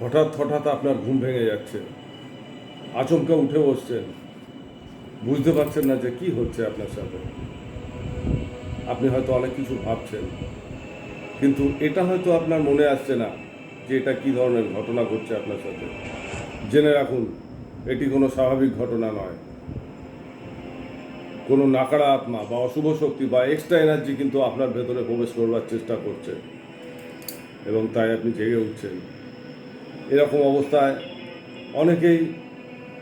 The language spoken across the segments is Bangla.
হঠাৎ হঠাৎ আপনার ঘুম ভেঙে যাচ্ছে। আচমকা উঠে বসছেন। বুঝতে পারছেন না যে কি হচ্ছে আপনার সাথে। আপনি হয়তো অনেক কিছু ভাবছেন, কিন্তু এটা হয়তো আপনার মনে আসছে না যে এটা কি ধরনের ঘটনা ঘটছে আপনার সাথে। জেনে রাখুন, এটি কোনো স্বাভাবিক ঘটনা নয়। কোনো নাকাড়া আত্মা বা অশুভ শক্তি বা এক্সট্রা এনার্জি কিন্তু আপনার ভেতরে প্রবেশ করবার চেষ্টা করছে। এবং তাই আপনি জেগে উঠছেন। এরকম অবস্থায় অনেকেই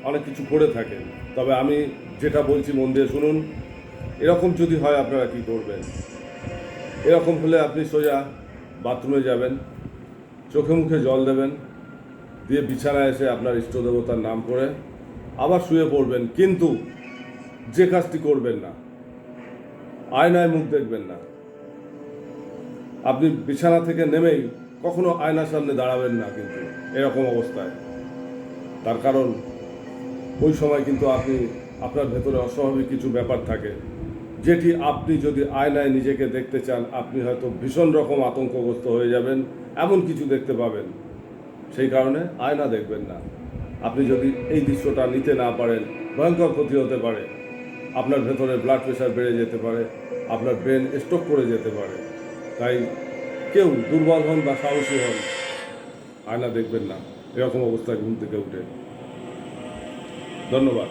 অনেক কিছু করে থাকেন। তবে আমি যেটা বলছি মন দিয়ে শুনুন, এরকম যদি হয় আপনারা কি করবেন? এরকম হলে আপনি সোজা বাথরুমে যাবেন, চোখে মুখে জল দেবেন, দিয়ে বিছানায় এসে আপনার ইষ্ট দেবতার নাম করে আবার শুয়ে পড়বেন। কিন্তু যে কাজটি করবেন না, আয়নায় মুখ দেখবেন না। আপনি বিছানা থেকে নেমেই কখনো আয়নার সামনে দাঁড়াবেন না কিন্তু, এরকম অবস্থায়। তার কারণ, ওই সময় কিন্তু আপনি, আপনার ভেতরে অস্বাভাবিক কিছু ব্যাপার থাকে। যেটি আপনি যদি আয়নায় নিজেকে দেখতে চান, আপনি হয়তো ভীষণ রকম আতঙ্কগ্রস্ত হয়ে যাবেন, এমন কিছু দেখতে পাবেন। সেই কারণে আয়না দেখবেন না। আপনি যদি এই দৃশ্যটা নিতে না পারেন, ভয়ঙ্কর ক্ষতি হতে পারে। আপনার ভেতরে ব্লাড প্রেশার বেড়ে যেতে পারে, আপনার ব্রেন স্ট্রোক করে যেতে পারে। তাই কেউ দুর্বল হন বা সাহসী হন, আয়না দেখবেন না। এরকম অবস্থায় ঘুম থেকে উঠে। ধন্যবাদ।